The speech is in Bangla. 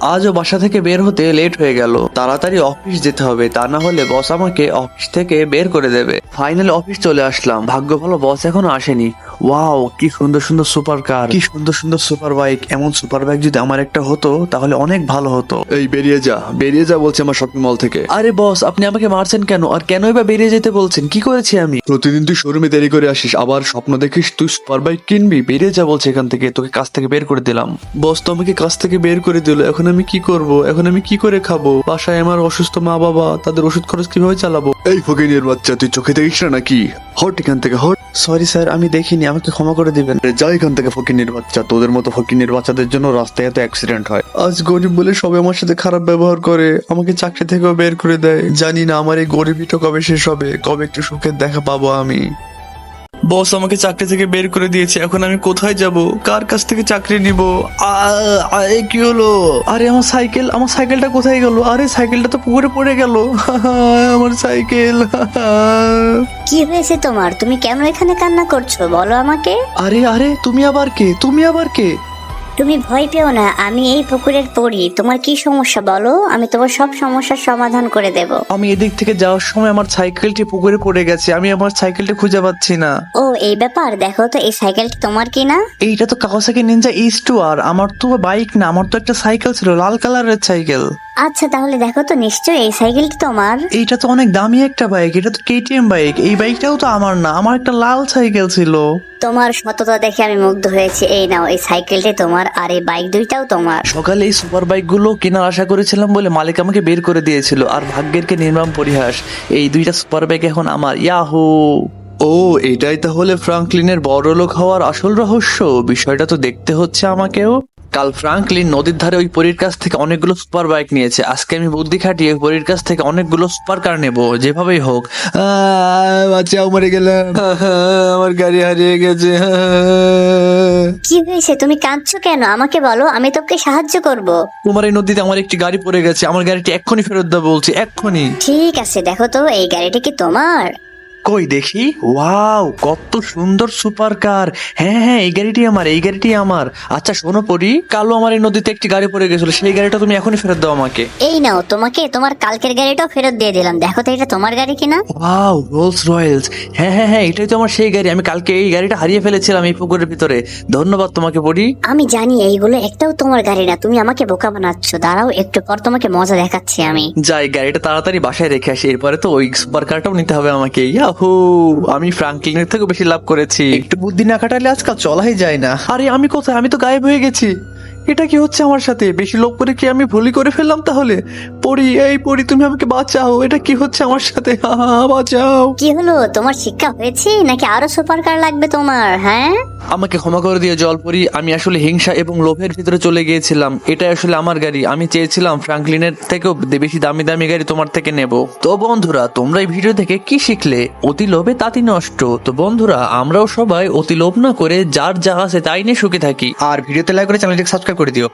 আজও বাসা থেকে বের হতে লেট হয়ে গেল। তাড়াতাড়ি অফিস যেতে হবে তা না হলে বস আমাকে অফিস থেকে বের করে দেবে। ফাইনালি অফিস চলে আসলাম। ভাগ্য ভালো বস এখনও আসেনি। ওয়াও কি সুন্দর সুন্দর সুপার কার। কি সুন্দর সুন্দর সুপার বাইক। এমন সুপার বাইক যদি আমার একটা হতো তাহলে অনেক ভালো হতো। এই বেরিয়ে যা। বেরিয়ে যা বলছে আমার শপিং মল থেকে। আরে বস আপনি আমাকে মারছেন কেন? আর কেনই বা বেরিয়ে যেতে বলছেন? কি করেছি আমি? প্রতিদিন তুই শোরুমে দেরি করে আসিস। আবার স্বপ্ন দেখিস তুই সুপার বাইক কিনবি। বেরিয়ে যা বলছে এখান থেকে। তোকে কাজ থেকে বের করে দিলাম। বস তো আমাকে কাজ থেকে বের করে দিল। এখন আমি কি করব? এখন আমি কি করে খাব? বাসায় আমার অসুস্থ মা বাবা তাদের ওষুধ খরচ কীভাবে চালাবো? এই ফকিনের বাচ্চা তুই চোখে দেখিস না নাকি? হট এখান থেকে হট। সরি স্যার আমি দেখিনি আমাকে ক্ষমা করে দিবেন। আরে যা এখান থেকে ফকিনের বাচ্চা। তোদের মতো ফকিনের বাচ্চাদের জন্য রাস্তায় এত অ্যাক্সিডেন্ট হয়। আজ গরিব বলে সবাই আমার সাথে খারাপ ব্যবহার করে আমাকে চাকরি থেকেও বের করে দেয়। জানি না আমার এই গরিবিটা কবে শেষ হবে কবে একটু সুখের দেখা পাবো আমি। বস আমাকে চাকরি থেকে বের করে দিয়েছে এখন আমি কোথায় যাব? কার কাছ থেকে চাকরি নিব? কি হলো? আরে আমার সাইকেল আমার সাইকেলটা কোথায় গেল? আরে সাইকেলটা তো পুকুরে পড়ে গেল। আমার সাইকেল। কি হয়েছে তোমার? তুমি কেন এখানে কান্না করছ? বলো আমাকে। আরে আরে তুমি আবার কে? তুমি আবার কে? তুমি ভয় পেও না আমি এই পুকুরের পড়ি তোমার কি সমস্যা বলো? আমি তোমার সব সমস্যার সমাধান করে দেব। আমি এদিক থেকে যাওয়ার সময় আমার সাইকেলটি পুকুরে পড়ে গেছে আমি আমার সাইকেলটি খুঁজে পাচ্ছি না। ও এই ব্যাপার? দেখো তো এই সাইকেলটি তোমার কি না? এইটা তো কাওয়াসাকি নিনজা এইচ টু আর আমার তো বাইক না আমার তো একটা সাইকেল ছিল লাল কালারের সাইকেল। আচ্ছা তাহলে দেখো তো নিশ্চয়ই এই সাইকেলটি তোমার। এইটা তো অনেক দামি একটা বাইক এটা তো কেটিএম বাইক এই বাইকটাও তো আমার না আমার একটা লাল সাইকেল ছিল। তোমার সততা দেখে আমি মুগ্ধ হয়েছি। এই নাও এই সাইকেলটি তোমার আর এই বাইক দুইটাও তোমার। সকালে এই সুপার বাইকগুলো কেনার আশা করেছিলাম বলে মালিক আমাকে বের করে দিয়েছিল আর ভাগ্যের কে নির্মাণ পরিহাস। এই দুইটা সুপার বাইক এখন আমার ইয়াহু ও এটাই তাহলে ফ্রাঙ্কলিনের বড় লোক হওয়ার আসল রহস্য। বিষয়টা তো দেখতে হচ্ছে আমাকেও। কাল ফ্রাঙ্কলিন নদীর ধারে ওই পরীর কাছ থেকে অনেকগুলো সুপার বাইক নিয়েছে। আজকে আমি বুদ্ধি খাটিয়ে পরীর কাছ থেকে অনেকগুলো সুপার কার নেব যেভাবেই হোক। আহ, বাঁচাও মরে গেলাম আমার গাড়ি হারিয়ে গেছে। কি হয়েছে? তুমি কাঁদছো কেন? আমাকে বলো আমি তোকে সাহায্য করব। তোমার এই নদীতে আমার একটি গাড়ি পড়ে গেছে। আমার গাড়িটি এক্ষুনি ফেরত দাও বলছি এক্ষুনি। ঠিক আছে দেখো তো এই গাড়িটা কি তোমার? কই দেখি? ওয়াও কত সুন্দর সুপার কার হ্যাঁ হ্যাঁ এই গাড়িটি আমার এই গাড়িটি আমার। আচ্ছা শোনো পরি কালো আমার এই নদীতে একটি গাড়ি পড়ে গেছিল সেই গাড়িটা তুমি এখনই ফেরত দাও আমাকে। এই নাও তোমাকে তোমার কালকের গাড়িটাও ফেরত দিয়ে দিলাম। দেখো তো এটা তোমার গাড়ি কিনা? ওয়াও রোলস রয়েলস হ্যাঁ হ্যাঁ হ্যাঁ এটাই তো আমার সেই গাড়ি আমি কালকে এই গাড়িটা হারিয়ে ফেলেছিলাম এই পুকুরের ভিতরে। ধন্যবাদ তোমাকে পড়ি আমি জানি এইগুলো একটাও তোমার গাড়ি না তুমি আমাকে বোকা বানাচ্ছ। দাঁড়াও একটু পর তোমাকে মজা দেখাচ্ছি আমি। যাই গাড়িটা তাড়াতাড়ি বাসায় রেখে আসি এরপরে তো ওই সুপার কারটাও নিতে হবে আমাকে ইয়াহু আমি ফ্রাঙ্কলিনের থেকে বেশি লাভ করেছি। একটু বুদ্ধি না খাটালে আজকাল চলাই যায় না। আরে আমি কোথায়? আমি তো গায়েব হয়ে গেছি। এটা কি হচ্ছে আমার সাথে? বেশি লোক করে কি আমি ভুলই করে ফেললাম তাহলে? পড়ি এই পড়ি তুমি আমাকে বাঁচাও। এটা কি হচ্ছে আমার সাথে? হা, বাঁচাও। কি হলো? তোমার শিক্ষা হয়েছে? নাকি আরও সুপার কার লাগবে তোমার হ্যাঁ? আমাকে ক্ষমা করে দিয়ে জলপরি। আমি আসলে হিংসা এবং লোভের ভিতরে চলে গিয়েছিলাম। এটা আসলে আমার গাড়ি। আমি চেয়েছিলাম ফ্রাঙ্কলিনের থেকেও বেশি দামি দামি গাড়ি তোমার থেকে নেব। তো বন্ধুরা তোমরা এই ভিডিও থেকে কি শিখলে? অতি লোভে তাতি নষ্ট। তো বন্ধুরা আমরাও সবাই অতি লোভ না করে যার যা আছে তাই নিয়ে সুখে থাকি। আর ভিডিওতে লাইক করে চ্যানেলটিকে সাবস্ক্রাইব করে দিও।